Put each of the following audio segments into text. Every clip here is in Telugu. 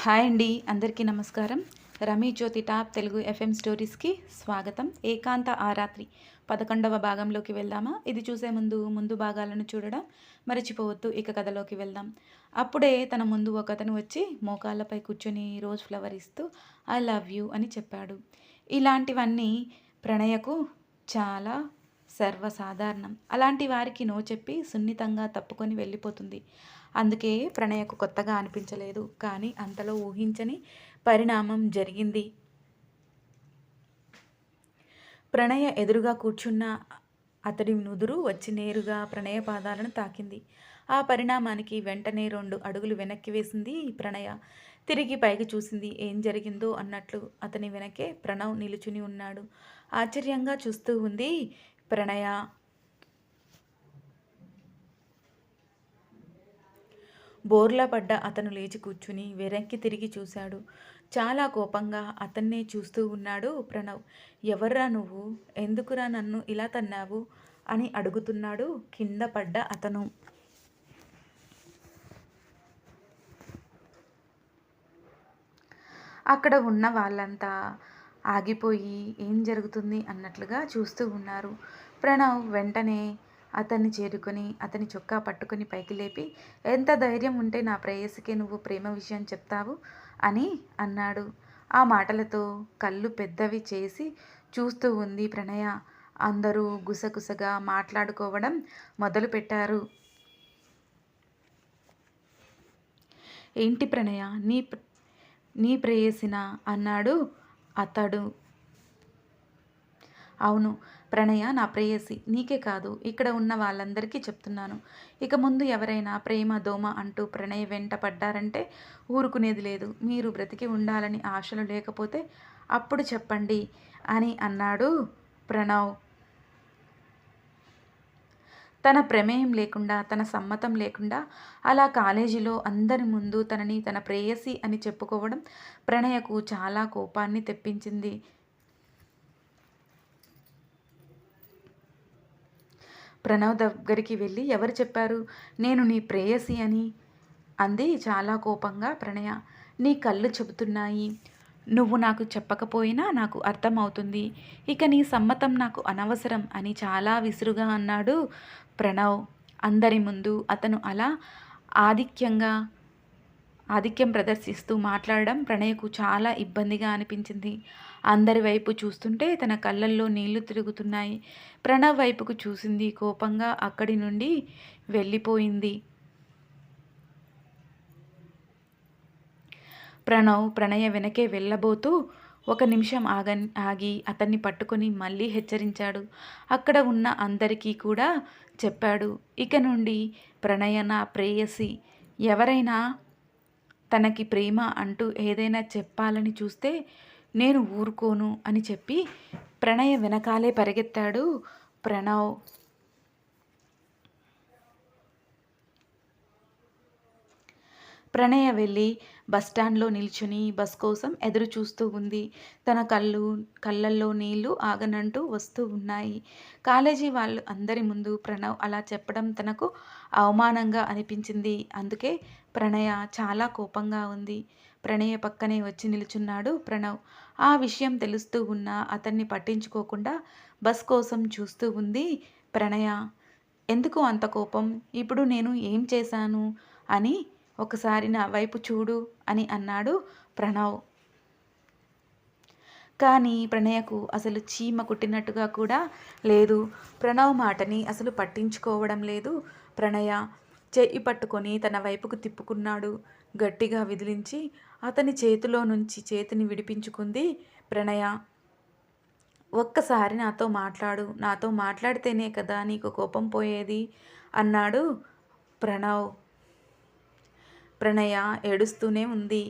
హాయ్ అండి అందరికీ నమస్కారం. రమీ జ్యోతి టాప్ తెలుగు ఎఫ్ఎం స్టోరీస్కి స్వాగతం. ఏకాంత ఆరాత్రి పదకొండవ భాగంలోకి వెళ్దామా? ఇది చూసే ముందు ముందు భాగాలను చూడడం మర్చిపోవద్దు ఇక కథలోకి వెళ్దాం. అప్పుడే తన ముందు ఒకతను వచ్చి మోకాళ్ళపై కూర్చొని రోజ్ ఫ్లవర్ ఇస్తూ ఐ లవ్ యూ అని చెప్పాడు. ఇలాంటివన్నీ ప్రణయకు చాలా సర్వసాధారణం. అలాంటి వారికి నో చెప్పి సున్నితంగా తప్పుకొని వెళ్ళిపోతుంది. అందుకే ప్రణయకు కొత్తగా అనిపించలేదు. కానీ అంతలో ఊహించని పరిణామం జరిగింది. ప్రణయ ఎదురుగా కూర్చున్న అతడి నుదురు వచ్చి నేరుగా ప్రణయ పాదాలను తాకింది. ఆ పరిణామానికి వెంటనే రెండు అడుగులు వెనక్కి వేసింది ప్రణయ. తిరిగి పైకి చూసింది ఏం జరిగిందో అన్నట్లు అతని వెనకే ప్రణవ్ నిలుచుని ఉన్నాడు. ఆశ్చర్యంగా చూస్తూ ఉంది ప్రణయ. బోర్లా పడ్డ అతను లేచి కూర్చుని వెనక్కి తిరిగి చూశాడు. చాలా కోపంగా అతన్నే చూస్తూ ఉన్నాడు ప్రణవ్. ఎవర్రా నువ్వు? ఎందుకురా నన్ను ఇలా తన్నావు? అని అడుగుతున్నాడు కింద పడ్డ అతను. అక్కడ ఉన్న వాళ్ళంతా ఆగిపోయి ఏం జరుగుతుంది అన్నట్లుగా చూస్తూ ఉన్నారు. ప్రణవ్ వెంటనే అతన్ని చేరుకొని అతని చొక్కా పట్టుకొని పైకి లేపి ఎంత ధైర్యం ఉంటే నా ప్రేయసికి నువ్వు ప్రేమ విషయం చెప్తావు అని అన్నాడు. ఆ మాటలతో కళ్ళు పెద్దవి చేసి చూస్తూ ఉంది ప్రణయ. అందరూ గుసగుసగా మాట్లాడుకోవడం మొదలుపెట్టారు. ఏంటి ప్రణయ? నీ నీ ప్రేయసిన? అన్నాడు అతడు. అవును ప్రణయ నా ప్రేయసి నీకే కాదు ఇక్కడ ఉన్న వాళ్ళందరికీ చెప్తున్నాను. ఇక ముందు ఎవరైనా ప్రేమ దోమ అంటూ ప్రణయ వెంట పడ్డారంటే ఊరుకునేది లేదు. మీరు బ్రతికి ఉండాలని ఆశలు లేకపోతే అప్పుడు చెప్పండి అని అన్నాడు ప్రణవ్. తన ప్రమేయం లేకుండా తన సమ్మతం లేకుండా అలా కాలేజీలో అందరి ముందు తనని తన ప్రేయసి అని చెప్పుకోవడం ప్రణయకు చాలా కోపాన్ని తెప్పించింది. ప్రణవ్ దగ్గరికి వెళ్ళి ఎవరు చెప్పారు? నేను నీ ప్రేయసి అని? అంది చాలా కోపంగా ప్రణయ. నీ కళ్ళు చెబుతున్నాయి. నువ్వు నాకు చెప్పకపోయినా నాకు అర్థమవుతుంది. ఇక నీ సమ్మతం నాకు అనవసరం అని చాలా విసురుగా అన్నాడు ప్రణవ్. అందరి ముందు అతను అలా ఆధిక్యంగా ఆధిక్యం ప్రదర్శిస్తూ మాట్లాడడం ప్రణయ్కు చాలా ఇబ్బందిగా అనిపించింది. అందరి వైపు చూస్తుంటే తన కళ్ళల్లో నీళ్ళు తిరుగుతున్నాయి. ప్రణవ్ వైపుకు చూసింది కోపంగా అక్కడి నుండి వెళ్ళిపోయింది. ప్రణవ్ ప్రణయ వెనకే వెళ్ళబోతూ ఒక నిమిషం ఆగ ఆగి అతన్ని పట్టుకొని మళ్ళీ హెచ్చరించాడు. అక్కడ ఉన్న అందరికీ కూడా చెప్పాడు. ఇక నుండి ప్రణయ నా ప్రేయసి. ఎవరైనా తనకి ప్రేమ అంటూ ఏదైనా చెప్పాలని చూస్తే నేను ఊరుకోను అని చెప్పి ప్రణయ వెనకాలే పరిగెత్తాడు ప్రణవ్. ప్రణయ వెళ్ళి బస్టాండ్లో నిల్చుని బస్ కోసం ఎదురు చూస్తూ ఉంది. తన కళ్ళు కళ్ళల్లో నీళ్ళు ఆగనంటూ వస్తూ ఉన్నాయి. కాలేజీ వాళ్ళు అందరి ముందు ప్రణవ్ అలా చెప్పడం తనకు అవమానంగా అనిపించింది. అందుకే ప్రణయ చాలా కోపంగా ఉంది. ప్రణయ పక్కనే వచ్చి నిలుచున్నాడు ప్రణవ్. ఆ విషయం తెలుస్తూ ఉన్న అతన్ని పట్టించుకోకుండా బస్ కోసం చూస్తూ ఉంది ప్రణయ. ఎందుకు అంత కోపం? ఇప్పుడు నేను ఏం చేశాను? అని ఒకసారి నా వైపు చూడు అని అన్నాడు ప్రణవ్. కానీ ప్రణయకు అసలు చీమ కుట్టినట్టుగా కూడా లేదు. ప్రణవ్ మాటని అసలు పట్టించుకోవడం లేదు. ప్రణయ చెయ్యి పట్టుకొని తన వైపుకు తిప్పుకున్నాడు. గట్టిగా విదిలించి అతని చేతిలో నుంచి చేతిని విడిపించుకుంది ప్రణయ ఒక్కసారి నాతో మాట్లాడు నాతో మాట్లాడితేనే కదా నీకు కోపం పోయేది అన్నాడు ప్రణవ్. ప్రణయ ఏడుస్తూనే ఉంది.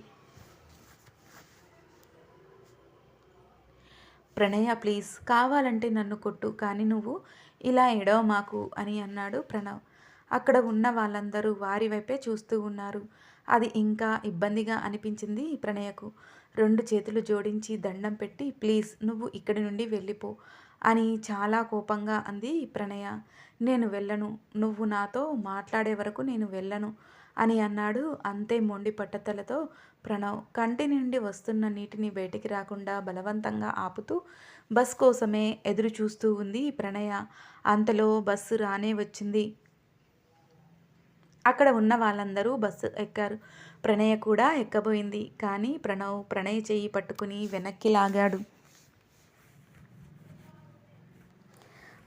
ప్రణయ ప్లీజ్ కావాలంటే నన్ను కొట్టు కానీ నువ్వు ఇలా ఎడవ మాకు అని అన్నాడు ప్రణవ్. అక్కడ ఉన్న వాళ్ళందరూ వారి వైపే చూస్తూ ఉన్నారు. అది ఇంకా ఇబ్బందిగా అనిపించింది ప్రణయకు. రెండు చేతులు జోడించి దండం పెట్టి ప్లీజ్ నువ్వు ఇక్కడి నుండి వెళ్ళిపో అని చాలా కోపంగా అంది ప్రణయ. నేను వెళ్ళను. నువ్వు నాతో మాట్లాడే వరకు నేను వెళ్ళను. అని అన్నాడు. అంతే మొండి పట్టతలతో ప్రణవ్ కంటి నుండి వస్తున్న నీటిని బయటికి రాకుండా బలవంతంగా ఆపుతూ బస్ కోసమే ఎదురు చూస్తూ ఉంది ప్రణయ. అంతలో బస్సు రానే వచ్చింది. అక్కడ ఉన్న వాళ్ళందరూ బస్సు ఎక్కారు. ప్రణయ కూడా ఎక్కబోయింది. కానీ ప్రణవ్ ప్రణయ్ చెయ్యి పట్టుకుని వెనక్కి లాగాడు.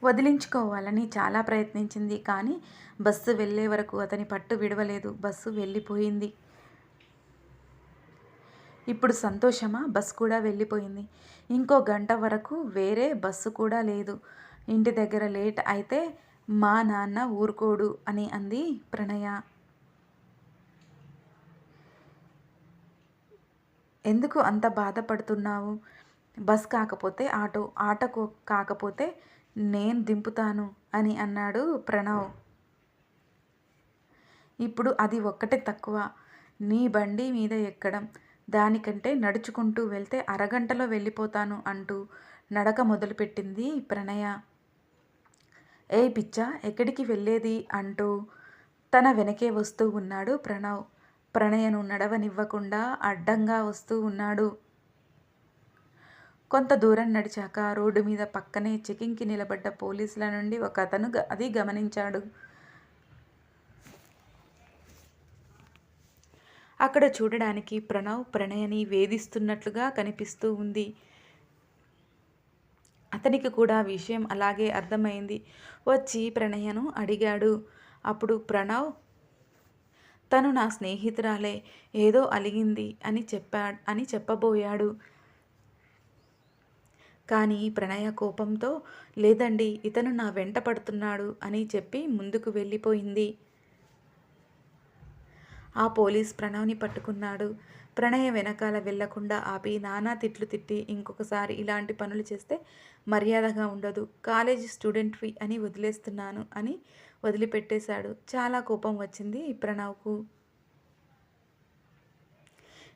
వదిలించుకోవాలని చాలా ప్రయత్నించింది. కానీ బస్సు వెళ్ళే వరకు అతని పట్టు విడవలేదు. బస్సు వెళ్ళిపోయింది. ఇప్పుడు సంతోషమా? బస్సు కూడా వెళ్ళిపోయింది. ఇంకో గంట వరకు వేరే బస్సు కూడా లేదు. ఇంటి దగ్గర లేట్ అయితే మా నాన్న ఊరుకోడు అని అంది ప్రణయ. ఎందుకు అంత బాధపడుతున్నావు? బస్ కాకపోతే ఆటో ఆటో కాకపోతే నేను దింపుతాను అని అన్నాడు ప్రణవ్. ఇప్పుడు అది ఒక్కటే తక్కువ. నీ బండి మీద ఎక్కడం? దానికంటే నడుచుకుంటూ వెళ్తే అరగంటలో వెళ్ళిపోతాను అంటూ నడక మొదలుపెట్టింది ప్రణయ. ఏ పిచ్చ ఎక్కడికి వెళ్ళేది? అంటూ తన వెనకే వస్తూ ఉన్నాడు ప్రణవ్. ప్రణయను నడవనివ్వకుండా అడ్డంగా వస్తూ ఉన్నాడు. కొంత దూరం నడిచాక రోడ్డు మీద పక్కనే చెకింగ్కి నిలబడ్డ పోలీసుల నుండి ఒక అతను అది గమనించాడు. అక్కడ చూడడానికి ప్రణవ్ ప్రణయని వేధిస్తున్నట్లుగా కనిపిస్తూ ఉంది. అతనికి కూడా విషయం అలాగే అర్థమైంది. వచ్చి ప్రణయను అడిగాడు. అప్పుడు ప్రణవ్ తను నా స్నేహితురాలే ఏదో అలిగింది అని చెప్పా అని చెప్పబోయాడు. కానీ ప్రణయ కోపంతో లేదండి ఇతను నా వెంట పడుతున్నాడు అని చెప్పి ముందుకు వెళ్ళిపోయింది. ఆ పోలీస్ ప్రణవ్ని పట్టుకున్నాడు. ప్రణయ వెనకాల వెళ్ళకుండా ఆపి నానా తిట్లు తిట్టి ఇంకొకసారి ఇలాంటి పనులు చేస్తే మర్యాదగా ఉండదు. కాలేజీ స్టూడెంట్వి అని వదిలేస్తున్నాను అని వదిలిపెట్టేశాడు. చాలా కోపం వచ్చింది ప్రణవ్కు.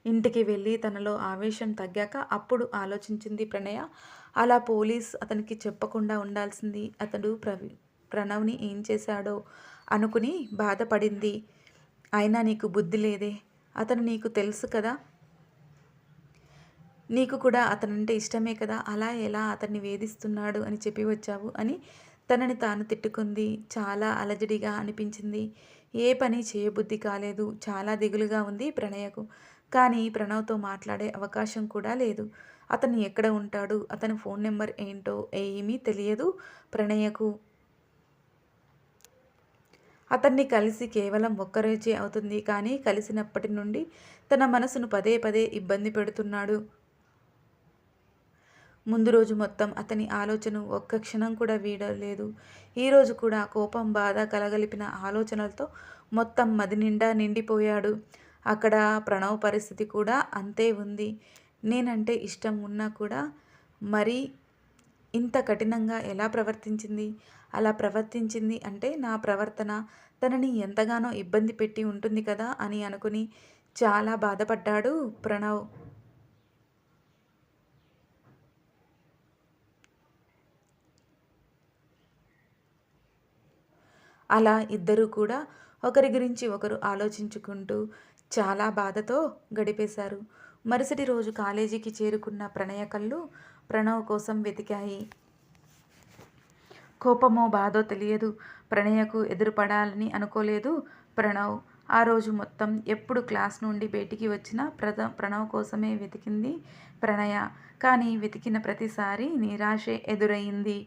ఇంటికి వెళ్ళి తనలో ఆవేశం తగ్గాక అప్పుడు ఆలోచించింది ప్రణయ. అలా పోలీస్ అతనికి చెప్పకుండా ఉండాల్సింది అతడు ప్రవి ప్రణవ్ని ఏం చేశాడో అనుకుని బాధపడింది. అయినా నీకు బుద్ధి లేదే. అతను నీకు తెలుసు కదా. నీకు కూడా అతనంటే ఇష్టమే కదా. అలా ఎలా అతన్ని వేధిస్తున్నాడు అని చెప్పి వచ్చావు అని తనని తాను తిట్టుకుంది. చాలా అలజడిగా అనిపించింది. ఏ పని చేయబుద్ధి కాలేదు. చాలా దిగులుగా ఉంది ప్రణయకు. కానీ ప్రణవ్తో మాట్లాడే అవకాశం కూడా లేదు. అతను ఎక్కడ ఉంటాడు? అతని ఫోన్ నెంబర్ ఏంటో ఏమీ తెలియదు ప్రణయకు. అతన్ని కలిసి కేవలం ఒక్కరోజే అవుతుంది కానీ కలిసినప్పటి నుండి తన మనసును పదే పదే ఇబ్బంది పెడుతున్నాడు. ముందు రోజు మొత్తం అతని ఆలోచన ఒక్క క్షణం కూడా వీడలేదు. ఈరోజు కూడా కోపం బాధ కలగలిపిన ఆలోచనలతో మొత్తం మది నిండా నిండిపోయాడు. అక్కడ ప్రణవ్ పరిస్థితి కూడా అంతే ఉంది. నేనంటే ఇష్టం ఉన్నా కూడా మరి ఇంత కఠినంగా ఎలా ప్రవర్తించింది? అలా ప్రవర్తించింది అంటే నా ప్రవర్తన తనని ఎంతగానో ఇబ్బంది పెట్టి ఉంటుంది కదా అని అనుకుని చాలా బాధపడ్డాడు ప్రణవ్. అలా ఇద్దరూ కూడా ఒకరి గురించి ఒకరు ఆలోచించుకుంటూ చాలా బాధతో గడిపేశారు. మరుసటి రోజు కాలేజీకి చేరుకున్న ప్రణయ కళ్ళు ప్రణవ్ కోసం వెతికాయి. కోపమో బాధో తెలియదు. ప్రణయకు ఎదురుపడాలని అనుకోలేదు ప్రణవ్. ఆ రోజు మొత్తం ఎప్పుడు క్లాస్ నుండి బయటికి వచ్చినా ప్రద ప్రణవ్ కోసమే వెతికింది ప్రణయ. కానీ వెతికిన ప్రతిసారి నిరాశే ఎదురయింది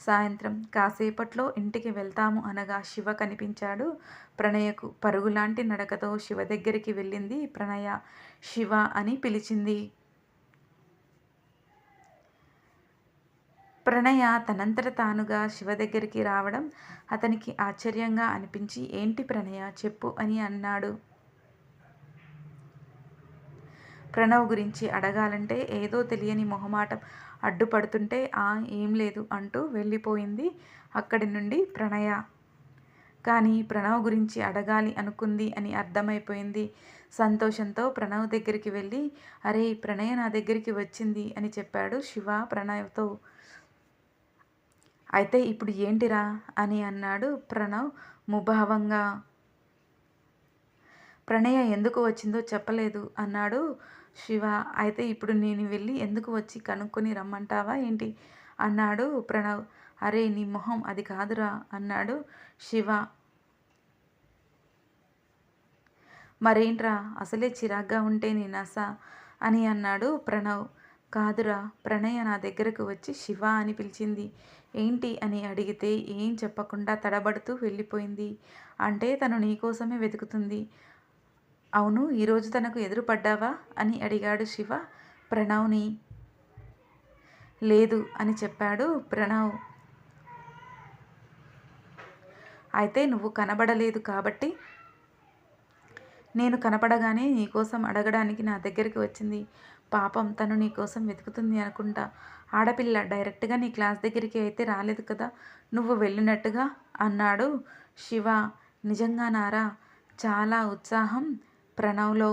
సాయంత్రం కాసేపట్లో ఇంటికి వెళ్తాము అనగా శివ కనిపించాడు. ప్రణయకు పరుగులాంటి నడకతో శివ దగ్గరికి వెళ్ళింది ప్రణయ. శివ అని పిలిచింది. ప్రణయ తనంతట తానుగా శివ దగ్గరికి రావడం అతనికి ఆశ్చర్యంగా అనిపించి ఏంటి ప్రణయ? చెప్పు అని అన్నాడు. ప్రణవ్ గురించి అడగాలంటే ఏదో తెలియని మొహమాటం అడ్డుపడుతుంటే ఆ ఏం లేదు అంటూ వెళ్ళిపోయింది అక్కడి నుండి ప్రణయ. కానీ ప్రణవ్ గురించి అడగాలి అనుకుంది అని అర్థమైపోయింది. సంతోషంతో ప్రణవ్ దగ్గరికి వెళ్ళి అరే ప్రణయ నా దగ్గరికి వచ్చింది అని చెప్పాడు శివ ప్రణవ్తో. అయితే ఇప్పుడు ఏంటిరా అని అన్నాడు ప్రణవ్ ముభావంగా. ప్రణయ ఎందుకు వచ్చిందో చెప్పలేదు అన్నాడు శివ. అయితే ఇప్పుడు నేను వెళ్ళి ఎందుకు వచ్చి కనుక్కొని రమ్మంటావా ఏంటి? అన్నాడు ప్రణవ్. అరే నీ మొహం అది కాదురా అన్నాడు శివ. మరేంట్రా? అసలే చిరాగ్గా ఉంటే నీ అని అన్నాడు ప్రణవ్. కాదురా ప్రణయ నా దగ్గరకు వచ్చి శివ అని పిలిచింది. ఏంటి అని అడిగితే ఏం చెప్పకుండా తడబడుతూ వెళ్ళిపోయింది. అంటే తను నీకోసమే వెతుకుతుంది. అవును ఈరోజు తనకు ఎదురుపడ్డావా అని అడిగాడు శివ. ప్రణవ్ని. లేదు అని చెప్పాడు ప్రణవ్. అయితే నువ్వు కనబడలేదు కాబట్టి నేను కనపడగానే నీకోసం అడగడానికి నా దగ్గరికి వచ్చింది. పాపం తను నీకోసం వెతుకుతుంది అనుకుంటా. ఆడపిల్ల డైరెక్ట్గా నీ క్లాస్ దగ్గరికి అయితే రాలేదు కదా. నువ్వు వెళ్ళినట్టుగా అన్నాడు శివ. నిజంగా నారా చాలా ఉత్సాహం ప్రణవ్లో.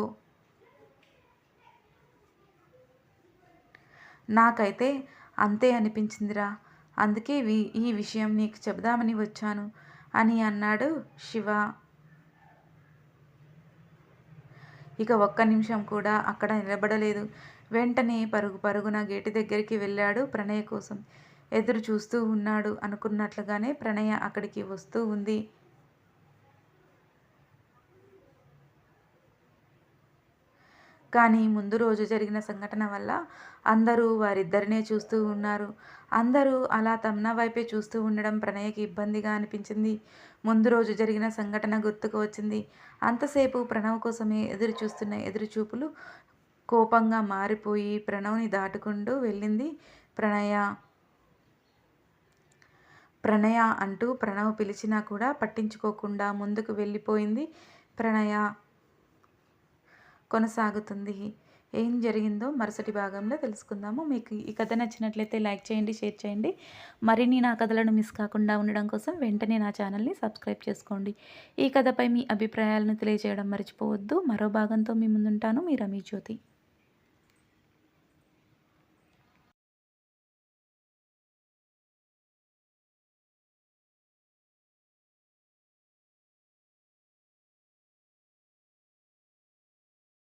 నాకైతే అంతే అనిపించిందిరా. అందుకే ఈ విషయం నీకు చెబుదామని వచ్చాను అని అన్నాడు శివ. ఇక ఒక్క నిమిషం కూడా అక్కడ నిలబడలేదు. వెంటనే పరుగు పరుగున గేటు దగ్గరికి వెళ్ళాడు ప్రణయ కోసం. ఎదురు చూస్తూ ఉన్నాడు అనుకున్నట్లుగానే ప్రణయ అక్కడికి వస్తూ ఉంది. కానీ ముందు రోజు జరిగిన సంఘటన వల్ల అందరూ వారిద్దరినే చూస్తూ ఉన్నారు. అందరూ అలా తమ్నా వైపే చూస్తూ ఉండడం ప్రణయకి ఇబ్బందిగా అనిపించింది. ముందు రోజు జరిగిన సంఘటన గుర్తుకు వచ్చింది. అంతసేపు ప్రణవ్ కోసమే ఎదురు చూస్తున్న ఎదురు చూపులు కోపంగా మారిపోయి ప్రణవ్ని దాటుకుంటూ వెళ్ళింది ప్రణయ. ప్రణయ అంటూ ప్రణవ్ పిలిచినా కూడా పట్టించుకోకుండా ముందుకు వెళ్ళిపోయింది ప్రణయ. కొనసాగుతుంది. ఏం జరిగిందో మరుసటి భాగంలో తెలుసుకుందాము. మీకు ఈ కథ నచ్చినట్లయితే లైక్ చేయండి షేర్ చేయండి. మరిన్ని నా కథలను మిస్ కాకుండా ఉండడం కోసం వెంటనే నా ఛానల్ని సబ్స్క్రైబ్ చేసుకోండి. ఈ కథపై మీ అభిప్రాయాలను తెలియజేయడం మర్చిపోవద్దు. మరో భాగంతో మీ ముందుంటాను. మీ రమీ జ్యోతి.